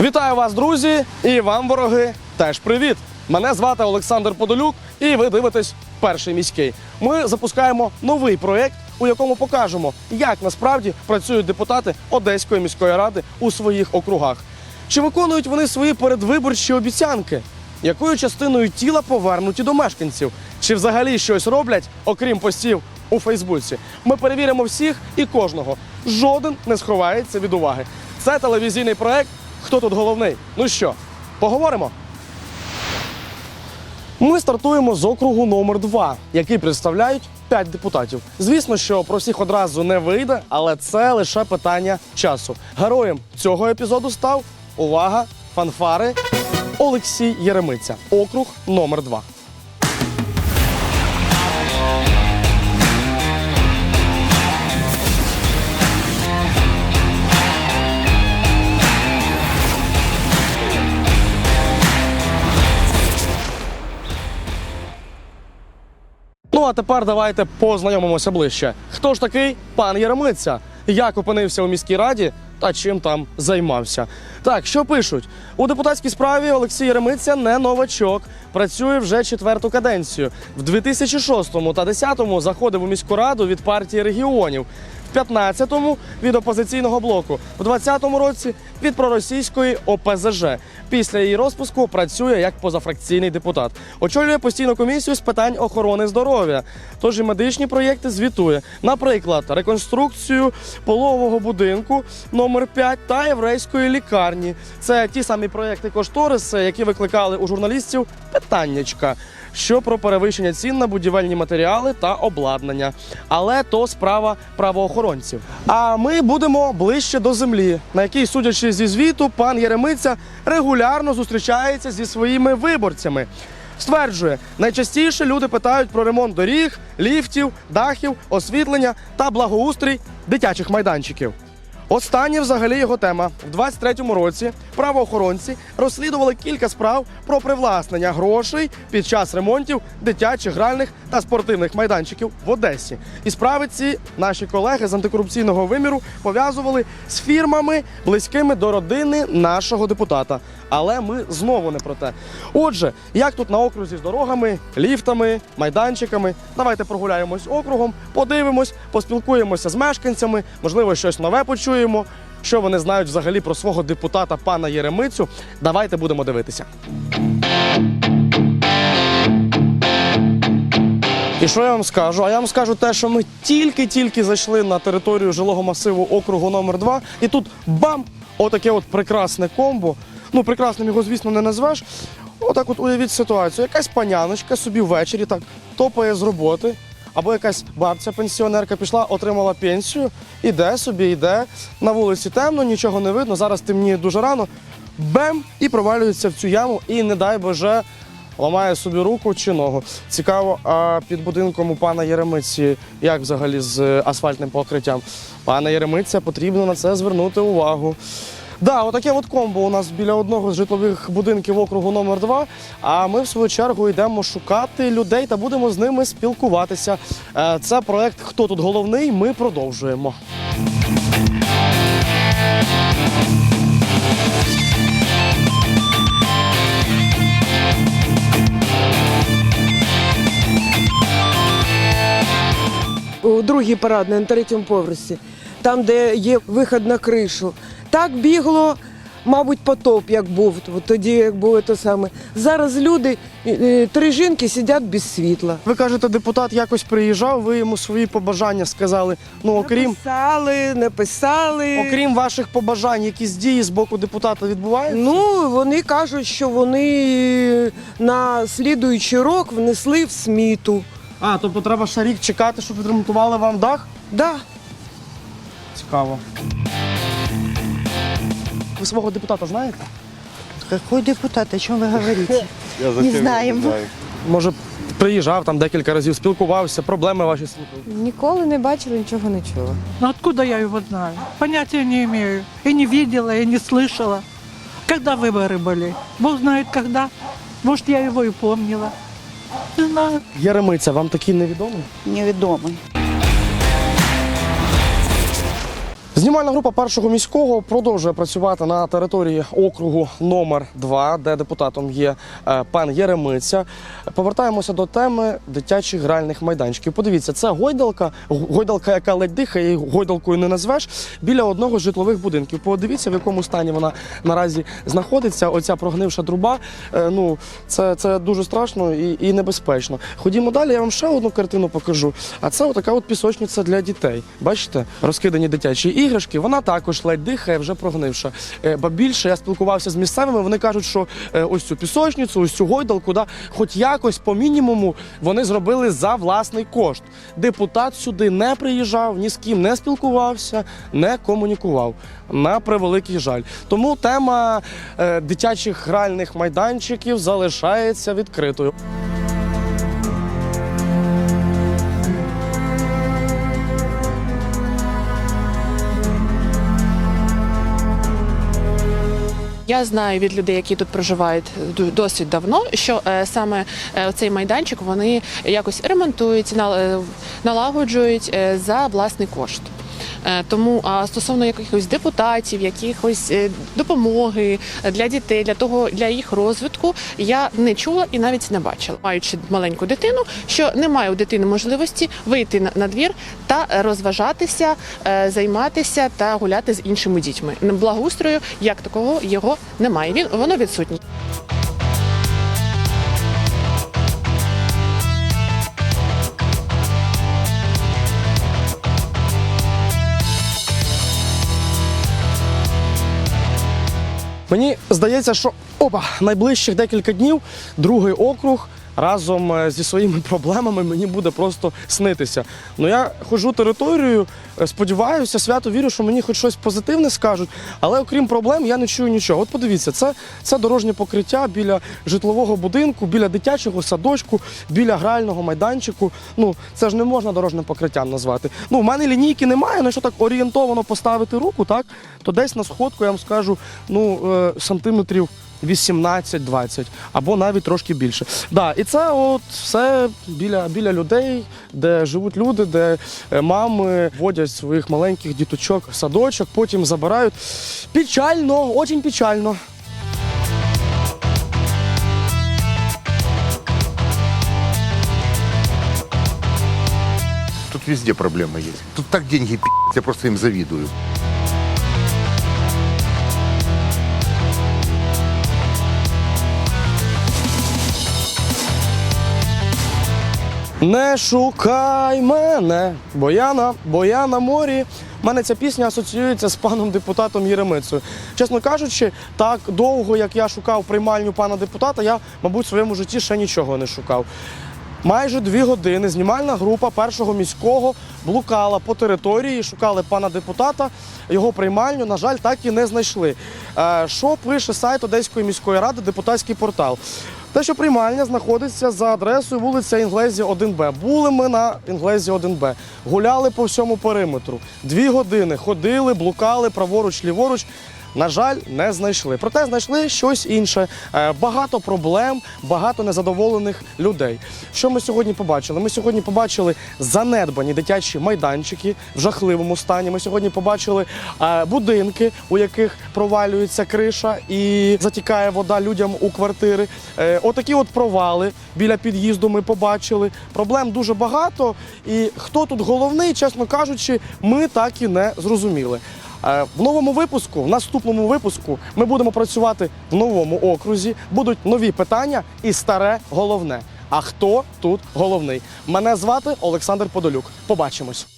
Вітаю вас, друзі, і вам, вороги, теж привіт! Мене звати Олександр Подолюк, і ви дивитесь перший міський. Ми запускаємо новий проєкт, у якому покажемо, як насправді працюють депутати Одеської міської ради у своїх округах. Чи виконують вони свої передвиборчі обіцянки? Якою частиною тіла повернуті до мешканців? Чи взагалі щось роблять, окрім постів у Фейсбуці? Ми перевіримо всіх і кожного. Жоден не сховається від уваги. Це телевізійний проект. Хто тут головний? Ну що, поговоримо? Ми стартуємо з округу номер 2 який представляють 5 депутатів. Звісно, що про всіх одразу не вийде, але це лише питання часу. Героєм цього епізоду став увага, фанфари Олексій Єремиця, округ номер 2 а тепер давайте познайомимося ближче. Хто ж такий пан Яремиця? Як опинився у міській раді та чим там займався? Так, що пишуть? У депутатській справі Олексій Яремиця не новачок. Працює вже четверту каденцію. В 2006 та 2010 заходив у міську раду від партії регіонів. В 15-му від опозиційного блоку, в 20-му році від проросійської ОПЗЖ. Після її розпуску працює як позафракційний депутат. Очолює постійну комісію з питань охорони здоров'я. Тож і медичні проєкти звітує. Наприклад, реконструкцію пологового будинку номер 5 та єврейської лікарні. Це ті самі проєкти кошториси, які викликали у журналістів питаннячка що про перевищення цін на будівельні матеріали та обладнання. Але то справа правоохоронців. А ми будемо ближче до землі, на якій, судячи зі звіту, пан Єремиця регулярно зустрічається зі своїми виборцями. Стверджує, найчастіше люди питають про ремонт доріг, ліфтів, дахів, освітлення та благоустрій дитячих майданчиків. Останнє взагалі його тема. В 23-му році правоохоронці розслідували кілька справ про привласнення грошей під час ремонтів дитячих гральних та спортивних майданчиків в Одесі. І справи ці наші колеги з антикорупційного виміру пов'язували з фірмами, близькими до родини нашого депутата. Але ми знову не про те. Отже, як тут на окрузі з дорогами, ліфтами, майданчиками, давайте прогуляємось округом, подивимось, поспілкуємося з мешканцями, можливо, щось нове почуємо. Що вони знають взагалі про свого депутата пана Єремицю? Давайте будемо дивитися. І що я вам скажу? А я вам скажу те, що ми тільки-тільки зайшли на територію жилого масиву округу номер 2 і тут бам! Отаке от прекрасне комбо. Ну, прекрасним його, звісно, не назвеш. Отак от уявіть ситуацію. Якась паняночка собі ввечері так топає з роботи, або якась бабця пенсіонерка пішла, отримала пенсію, іде собі, йде. На вулиці темно, нічого не видно. Зараз темніє дуже рано. Бем! І провалюється в цю яму, і не дай Боже, ламає собі руку чи ногу. Цікаво, а під будинком у пана Єремиці як взагалі з асфальтним покриттям? Пана Єремиця потрібно на це звернути увагу. Да, отаке от комбо у нас біля одного з житлових будинків округу номер 2 А ми в свою чергу йдемо шукати людей та будемо з ними спілкуватися. Е, Це проект Хто тут головний? Ми продовжуємо. у другій парадній на третьому поверсі, там, де є вихід на кришу. Так бігло, мабуть, потоп, як був тоді, як було те саме. Зараз люди, е, три жінки сидять без світла. Ви кажете, депутат якось приїжджав, ви йому свої побажання сказали. Ну, окрім, Написали, написали. окрім ваших побажань, якісь дії з боку депутата відбуваються? Ну, вони кажуть, що вони на слідуючий рок внесли в сміту. А, тобто треба ще рік чекати, щоб відремонтували вам дах? Да. Цікаво. Ви свого депутата знаєте? Какой депутат? О чем вы говорите? Не знаем. Може, приїжджав там декілька разів, спілкувався, проблеми ваші слухав. Ніколи не бачила, нічого не чула. Ну откуда я его знаю? Понятия не имею. И не видела, и не слышала. Когда выборы были? Бог знает когда. Может, я его и помнила. Не знаю. Єремиця, вам такий невідомий? Невідомий. Знімальна група першого міського продовжує працювати на території округу номер 2 де депутатом є е, пан Єремиця. Повертаємося до теми дитячих гральних майданчиків. Подивіться, це гойдалка, гойдалка, яка ледь дихає, гойдалкою не назвеш, біля одного з житлових будинків. Подивіться, в якому стані вона наразі знаходиться. Оця прогнивша труба. Е, Ну, це, це дуже страшно і, і небезпечно. Ходімо далі, я вам ще одну картину покажу. А це отака от пісочниця для дітей. Бачите, розкидані дитячі іграшки. Вона також ледь дихає, вже прогнивша. Е, Ба більше я спілкувався з місцевими. Вони кажуть, що е, ось цю пісочницю, ось цю гойдалку, да, хоч якось по мінімуму вони зробили за власний кошт. Депутат сюди не приїжджав, ні з ким не спілкувався, не комунікував. На превеликий жаль. Тому тема е, дитячих гральних майданчиків залишається відкритою. Я знаю від людей, які тут проживають досить давно, що е, саме е, цей майданчик вони якось ремонтують, нал- е, налагоджують е, за власний кошт. Е, Тому а стосовно якихось депутатів, якихось е, допомоги для дітей, для того для їх розвитку, я не чула і навіть не бачила. Маючи маленьку дитину, що немає у дитини можливості вийти на, на двір та розважатися, е, займатися та гуляти з іншими дітьми. Благоустрою як такого його немає. Він воно відсутнє. Мені здається, що опа, найближчих декілька днів другий округ разом е, зі своїми проблемами мені буде просто снитися. Ну я ходжу територією, е, сподіваюся, свято вірю, що мені хоч щось позитивне скажуть, але окрім проблем я не чую нічого. От подивіться, це, це дорожнє покриття біля житлового будинку, біля дитячого садочку, біля грального майданчику. Ну це ж не можна дорожнім покриттям назвати. Ну, в мене лінійки немає, на що так орієнтовано поставити руку, так то десь на сходку я вам скажу, ну е, сантиметрів. 18-20 або навіть трошки більше. Да, і це от все біля, біля людей, де живуть люди, де е, мами водять своїх маленьких діточок в садочок, потім забирають. Печально, дуже печально. Тут везде проблема есть. Тут так деньги пи***, я просто им завидую. Не шукай мене, бо я на, бо я на морі. У мене ця пісня асоціюється з паном депутатом Єремицею. Чесно кажучи, так довго, як я шукав приймальню пана депутата, я, мабуть, в своєму житті ще нічого не шукав. Майже дві години знімальна група першого міського блукала по території, шукали пана депутата, його приймальню, на жаль, так і не знайшли. Е, Що пише сайт Одеської міської ради, депутатський портал? Те, що приймальня знаходиться за адресою вулиця Інглезі 1Б. Були ми на Інглезі 1Б, гуляли по всьому периметру. Дві години ходили, блукали праворуч, ліворуч. На жаль, не знайшли. Проте знайшли щось інше. Е, Багато проблем, багато незадоволених людей. Що ми сьогодні побачили? Ми сьогодні побачили занедбані дитячі майданчики в жахливому стані. Ми сьогодні побачили е, будинки, у яких провалюється криша і затікає вода людям у квартири. Е, Отакі от провали біля під'їзду ми побачили. Проблем дуже багато. І хто тут головний, чесно кажучи, ми так і не зрозуміли. Е, В новому випуску, в наступному випуску, ми будемо працювати в новому окрузі. Будуть нові питання і старе головне. А хто тут головний? Мене звати Олександр Подолюк. Побачимось.